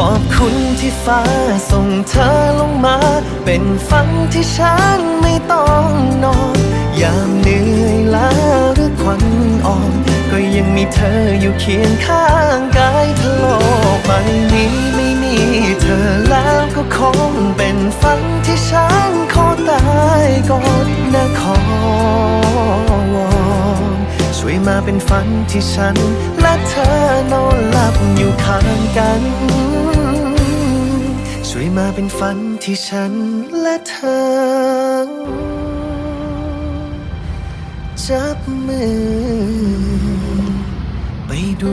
ขอบคุณที่ฟ้าส่งเธอลงมา เป็นฝันที่ฉันไม่ต้องนอน ยามเหนื่อยล้าหรือควันอ่อน ก็ยังมีเธออยู่เคียงข้างกายทะโลกใบนี้ไม่มีเธอแล้วก็คงเป็นฝันที่ฉันขอตายก่อนนะขอวอนช่วยมาเป็นฝันที่ฉันและเธอนอนหลับอยู่ข้างกัน ยมาเป็นฝันที่ฉันและเธอ จับมือ ไปดู